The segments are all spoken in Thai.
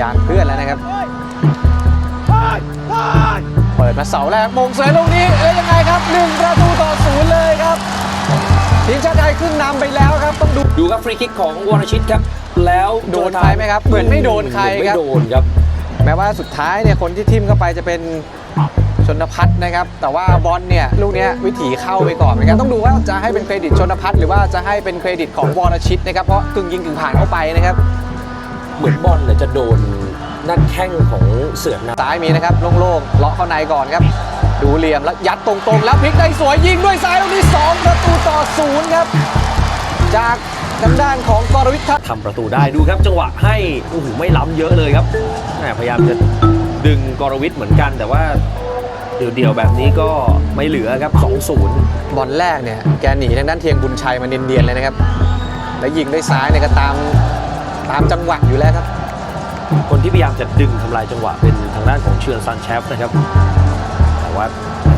ยางเพื่อนแล้วนะครับ เปิดมาเสาแรกมงเสยลูกนี้เอ้ยยังไงครับหนึ่งประตูต่อศูนย์เลยครับทีมชาติไทยขึ้นนำไปแล้วครับต้องดูดูครับฟรีคิกของวรชิตครับ แล้วโดนใครไหมครับเหมือนไม่โดนใครครับไม่โดนครับแม้ว่าสุดท้ายเนี่ยคนที่ทิมเข้าไปจะเป็นชนพัฒน์นะครับ แต่ว่าบอลเนี่ยลูกเนี้ยวิถีเข้าไปก่อนเหมือนกันต้องดูว่าจะให้เป็นเครดิตชนพัฒน์หรือว่าจะให้เป็นเครดิตของวรชิตนะครับเพราะกึ่งยิงกึ่งผ่านเข้าไปนะครับ เหมือนบอลเนี่ยจะโดนนั่นแข้งของเสือนนะซ้ายมีนะครับโล่งๆเลาะเข้าในก่อนครับ ดูเหลี่ยมแล้วยัดตรงๆ แล้วพลิกได้สวยยิงด้วยซ้ายลูกนี้สองประตูต่อศูนย์ครับ จากทางด้านของกรวิทย์ทัศน์ทำประตูได้ดูครับ จังหวะให้โอ้โหไม่ล้ำเยอะเลยครับแหมพยายามจะดึงกรวิทย์เหมือนกัน แต่ว่าเดี่ยวๆแบบนี้ก็ไม่เหลือครับ2-0บอลแรกเนี่ยแกหนีทางด้านเทียงบุญชัยมาเนียนๆเลยนะครับ แล้วยิงด้วยซ้ายเนี่ยก็ตาม ตามจังหวะอยู่แล้วครับ คนที่พยายามจะดึงทำลายจังหวะเป็นทางด้านของเชือนซันแชฟนะครับแต่ว่า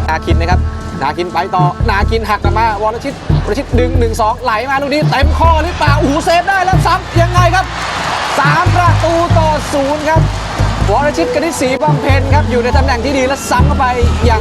นาคินนะครับ นาคินไปต่อ นาคินหักกลับมาวรชิตวรชิตดึง1 2 ไหลมาลูกนี้เต็มข้อหรือเปล่าโอ้โหเซฟได้แล้วซ้ำยังไงครับ 3 ประตูต่อศูนย์ครับวรชิตกนิษฐ์ศรีบำเพ็ญครับอยู่ในตำแหน่งที่ดีและซ้ำเข้าไปอย่าง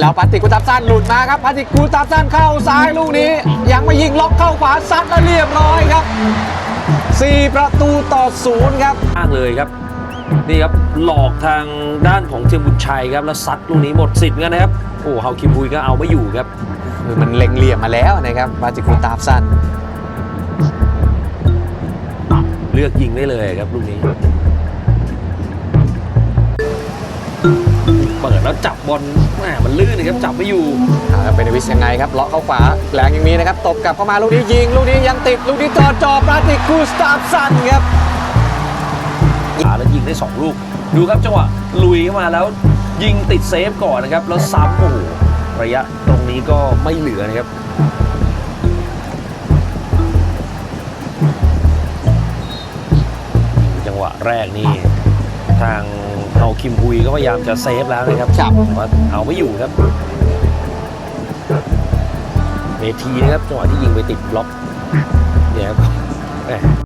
แล้วปาติกกูตับสั้นหลุดมาครับปาติกกูตับสั้นเข้าซ้ายลูกนี้ ยังไม่ยิงล็อกเข้าขวาซัดแล้วเรียบร้อยครับ 4 ประตูต่อศูนย์ครับมากเลยครับนี่ครับหลอกทางด้านของเทียมบุญชัยครับแล้วซัดลูกนี้หมดสิทธิ์เหมือนกันนะครับโอ้เฮาคิมบุยก็เอาไม่อยู่ครับคือมันเล็งเหลี่ยมมาแล้วนะครับปาติกกูตับสั้นเลือกยิงได้เลยครับลูกนี้ เปิดแล้วจับบอลแหมมันลื่นนะครับจับไม่อยู่เอาละเป็นวิสยังไงครับเลาะเข้าขวาแรงยังมีนะครับตบกลับเข้ามาลูกนี้ยิงลูกนี้ยังติดลูกนี้จอจอปาติกกูสตาฟสันครับขาแล้วยิงได้2ลูก ดูครับจังหวะลุยเข้ามาแล้วยิงติดเซฟก่อนนะครับ แล้วซ้ำโอ้โหระยะตรงนี้ก็ไม่เหลือนะครับจังหวะแรกนี่ทาง เอาคิมฮุยก็พยายามจะเซฟแล้วนะครับครับแต่ว่าเอาไม่อยู่ครับเมทีนะครับจังหวะที่ยิงไปติดบล็อกเนี่ยครับแหม่